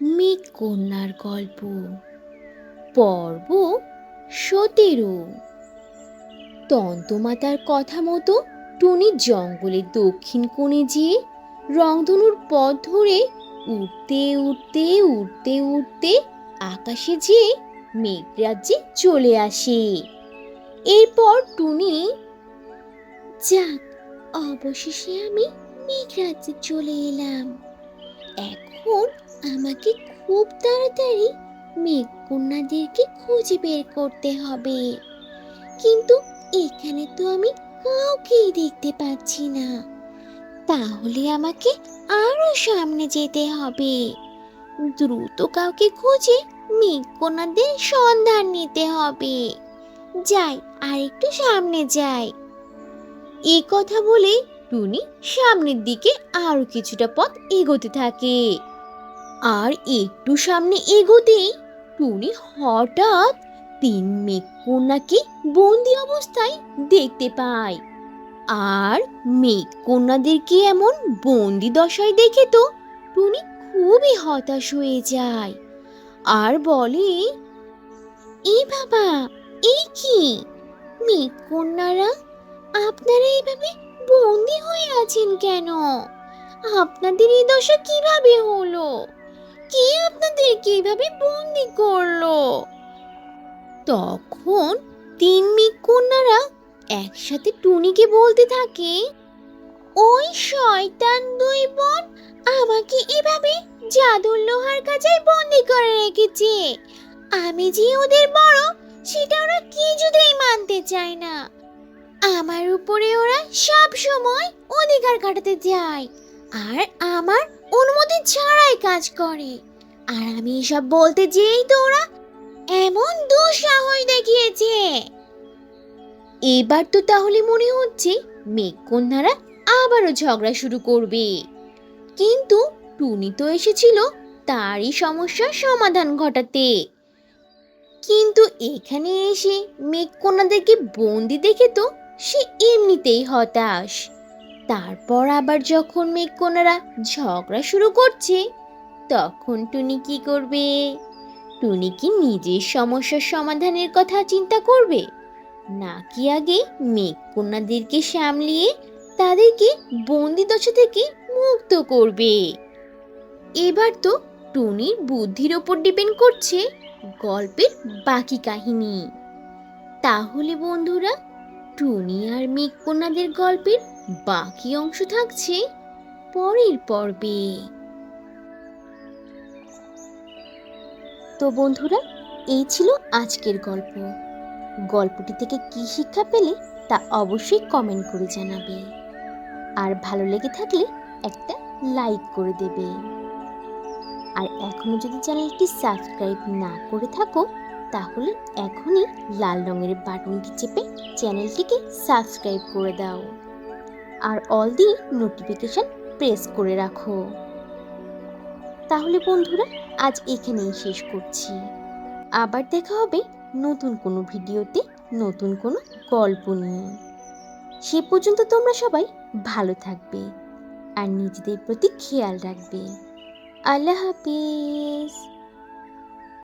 মেঘ কন্যার গল্প। পর্ব সতেরো। তন্তমাতার কথা মতো টুনি জঙ্গলের দক্ষিণ কোণে যেয়ে রংধনুর পথ ধরে উঠতে উঠতে উঠতে উঠতে আকাশে যেয়ে মেঘরাজ্যে চলে আসে। এরপর টুনি, যাক, অবশেষে আমি মেঘরাজ্যে চলে এলাম। এখন আমাকে খুব তাড়াতাড়ি মেঘকন্যাদেরকে খুঁজে বের করতে হবে। কিন্তু এখানে তো আমি কাউকেই দেখতে পাচ্ছি না। তাহলে আমাকে আরও সামনে যেতে হবে। দ্রুত কাউকে খুঁজে মেঘকন্যাদের সন্ধান নিতে হবে। যাই, আর একটু সামনে যাই। এই কথা বলে টুনি সামনের দিকে আরও কিছুটা পথ এগোতে থাকে। আর একটু সামনে এগোতেই টুনি হঠাৎ তিন মেঘকন্যাকে বন্দি অবস্থায় দেখতে পায়। আর মেঘকন্যাদেরকে এমন বন্দি দশায় দেখে তো টুনি খুবই হতাশ হয়ে যায় আর বলে, এ বাবা এই কি? মেঘকন্যারা আপনারা এইভাবে বন্দি হয়ে আছেন কেন? আপনাদের এই দশা কীভাবে হলো? কে আপনাদেরকে এইভাবে বন্দি করল? তখন তিন মেঘ কন্যারা একসাথে টুনিকে বলতে থাকে, ওই শয়তান দুই বোন আমাকে এভাবে জাদুর লোহার কাজায় বন্দি করে রেখেছে। আমি যে ওদের বড়, সেটা ওরা কিছুতেই মানতে চায় না। আমার উপরে ওরা সব সময় অধিকার কাটাতে যায় আর আমার অনুমতি ছাড়াই কাজ করে। আর আমি এসব বলতে যেই তো ওরা এমন দুঃসাহস দেখিয়েছে। এবার তো তাহলে মনে হচ্ছে মেঘকন্যারা আবারও ঝগড়া শুরু করবে। কিন্তু টুনি তো এসেছিল তারই সমস্যার সমাধান ঘটাতে। কিন্তু এখানে এসে মেঘকন্যাদেরকে বন্দি দেখে তো সে এমনিতেই হতাশ। তারপর আবার যখন মেঘকন্যারা ঝগড়া শুরু করছে, তখন টুনি কি করবে? টুনি কি নিজের সমস্যার সমাধানের কথা চিন্তা করবে? নাকি আগে মেঘকন্যাদেরকে সামলিয়ে তাদেরকে বন্দি দশা থেকে মুক্ত করবে? এবার তো টুনির বুদ্ধির ওপর ডিপেন্ড করছে গল্পের বাকি কাহিনী। তাহলে বন্ধুরা, টুনি আর মেঘকন্যাদের গল্পের বাকি অংশ থাকছে পরের পর্বে। তো বন্ধুরা, এই ছিল আজকের গল্প। গল্পটি থেকে কি শিক্ষা পেলে তা অবশ্যই কমেন্ট করে জানাবে। আর ভালো লেগে থাকলে একটা লাইক করে দেবে। আর এখনও যদি চ্যানেলটি সাবস্ক্রাইব না করে থাকো, তাহলে এখনই লাল রঙের বাটনটি চেপে চ্যানেলটিকে সাবস্ক্রাইব করে দাও। আর অল দি নোটিফিকেশন প্রেস করে রাখো। তাহলে বন্ধুরা, আজ এখানেই শেষ করছি। আবার দেখা হবে নতুন কোনো ভিডিওতে, নতুন কোনো গল্প নিয়ে। সে পর্যন্ত তোমরা সবাই ভালো থাকবে আর নিজেদের প্রতি খেয়াল রাখবে। আল্লাহ হাফিজ।